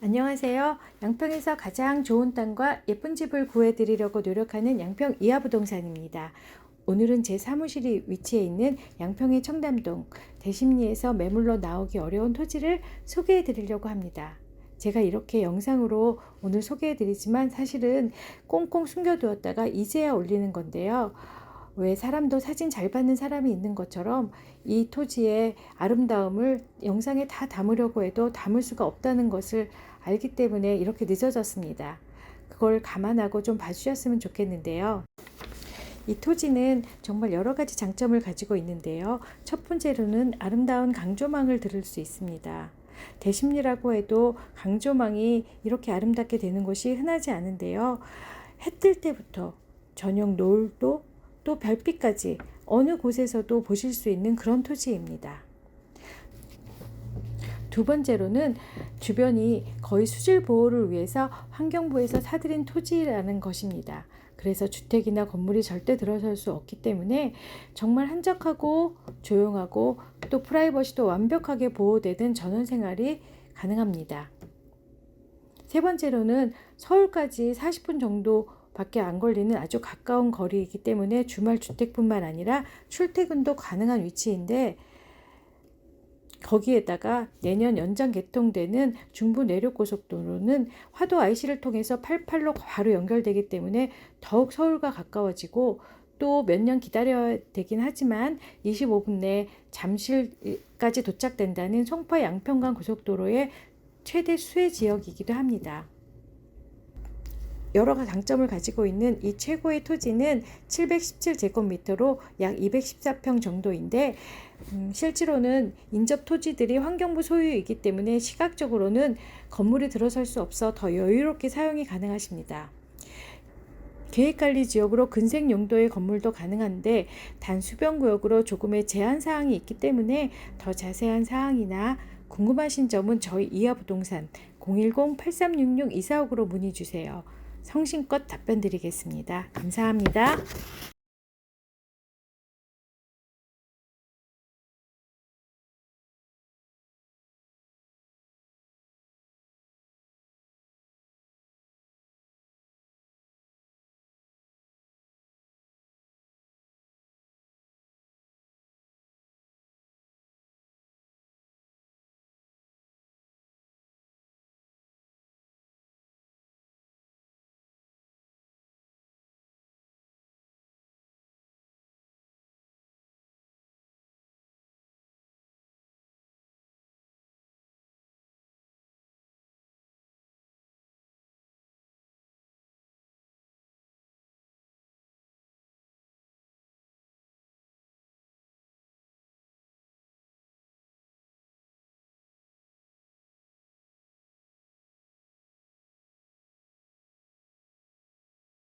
안녕하세요. 양평에서 가장 좋은 땅과 예쁜 집을 구해드리려고 노력하는 양평 이하부동산입니다. 오늘은 제 사무실이 위치해 있는 양평의 청담동 대심리에서 매물로 나오기 어려운 토지를 소개해 드리려고 합니다. 제가 이렇게 영상으로 오늘 소개해 드리지만 사실은 꽁꽁 숨겨두었다가 이제야 올리는 건데요. 왜 사람도 사진 잘 받는 사람이 있는 것처럼 이 토지의 아름다움을 영상에 다 담으려고 해도 담을 수가 없다는 것을 알기 때문에 이렇게 늦어졌습니다. 그걸 감안하고 좀 봐주셨으면 좋겠는데요. 이 토지는 정말 여러 가지 장점을 가지고 있는데요. 첫 번째로는 아름다운 강조망을 들을 수 있습니다. 대심리라고 해도 강조망이 이렇게 아름답게 되는 곳이 흔하지 않은데요. 해 뜰 때부터 저녁 노을도 또 별빛까지 어느 곳에서도 보실 수 있는 그런 토지입니다. 두 번째로는 주변이 거의 수질 보호를 위해서 환경부에서 사들인 토지라는 것입니다. 그래서 주택이나 건물이 절대 들어설 수 없기 때문에 정말 한적하고 조용하고 또 프라이버시도 완벽하게 보호되는 전원 생활이 가능합니다. 세 번째로는 서울까지 40분 정도 밖에 안 걸리는 아주 가까운 거리이기 때문에 주말 주택뿐만 아니라 출퇴근도 가능한 위치인데 거기에다가 내년 연장 개통되는 중부 내륙 고속도로는 화도 IC를 통해서 88로 바로 연결되기 때문에 더욱 서울과 가까워지고 또 몇 년 기다려야 되긴 하지만 25분 내에 잠실까지 도착된다는 송파 양평간 고속도로의 최대 수혜 지역이기도 합니다. 여러 장점을 가지고 있는 이 최고의 토지는 717제곱미터로 약 214평 정도인데 음, 실제로는 인접 토지들이 환경부 소유이기 때문에 시각적으로는 건물이 들어설 수 없어 더 여유롭게 사용이 가능하십니다. 계획관리 지역으로 근생 용도의 건물도 가능한데 단 수변 구역으로 조금의 제한 사항이 있기 때문에 더 자세한 사항이나 궁금하신 점은 저희 이하 부동산 010-8366-2459로 문의 주세요. 성심껏 답변 드리겠습니다. 감사합니다.